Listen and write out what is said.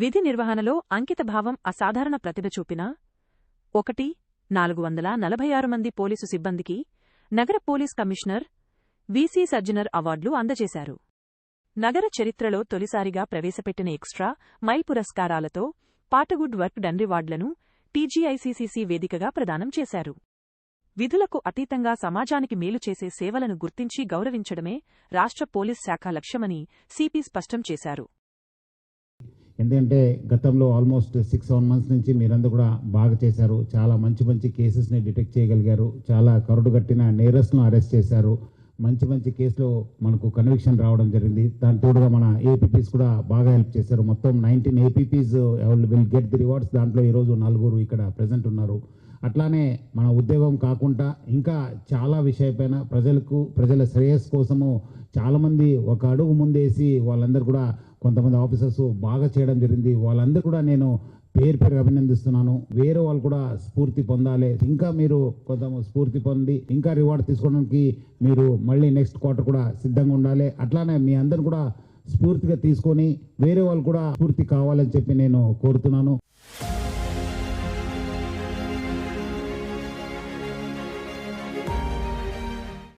విధి నిర్వహణలో అంకితభావం అసాధారణ ప్రతిభ చూపిన ఒకటి నాలుగు వందల నలభై ఆరు మంది పోలీసు సిబ్బందికి నగర పోలీస్ కమిషనర్ వీసీ సర్జనర్ అవార్డులు అందజేశారు. నగర చరిత్రలో తొలిసారిగా ప్రవేశపెట్టిన ఎక్స్ట్రా మైల్ పురస్కారాలతో పాటగుడ్ వర్క్ డన్ రివార్డులను టీజీఐసీసీసీ వేదికగా ప్రదానం చేశారు. విధులకు అతీతంగా సమాజానికి మేలు చేసే సేవలను గుర్తించి గౌరవించడమే రాష్ట్ర పోలీస్ శాఖ లక్ష్యమని సిపి స్పష్టం చేశారు. ఎందుకంటే గతంలో ఆల్మోస్ట్ సిక్స్ సెవెన్ మంత్స్ నుంచి మీరందరూ కూడా బాగా చేశారు. చాలా మంచి మంచి కేసెస్ని డిటెక్ట్ చేయగలిగారు. చాలా కరుడు కట్టిన నేరస్ను అరెస్ట్ చేశారు. మంచి మంచి కేసులో మనకు కన్విక్షన్ రావడం జరిగింది. దాని తోడుగా మన ఏపీపీస్ కూడా బాగా హెల్ప్ చేశారు. మొత్తం nineteen apps will get the rewards దాంట్లో ఈరోజు నలుగురు ఇక్కడ ప్రజెంట్ ఉన్నారు. అట్లానే మన ఉద్యోగం కాకుండా ఇంకా చాలా విషయపైన ప్రజలకు ప్రజల శ్రేయస్ కోసము చాలామంది ఒక అడుగు ముందేసి వాళ్ళందరూ కూడా కొంతమంది ఆఫీసర్స్ బాగా చేయడం జరిగింది. వాళ్ళందరూ కూడా నేను పేరు పేరు అభినందిస్తున్నాను. వేరే వాళ్ళు కూడా స్ఫూర్తి పొందాలి. ఇంకా మీరు కొంత స్ఫూర్తి పొంది ఇంకా రివార్డ్ తీసుకోవడానికి మీరు మళ్ళీ నెక్స్ట్ క్వార్టర్ కూడా సిద్ధంగా ఉండాలి. అట్లానే మీ అందరు కూడా స్ఫూర్తిగా తీసుకొని వేరే వాళ్ళు కూడా స్ఫూర్తి కావాలని చెప్పి నేను కోరుతున్నాను.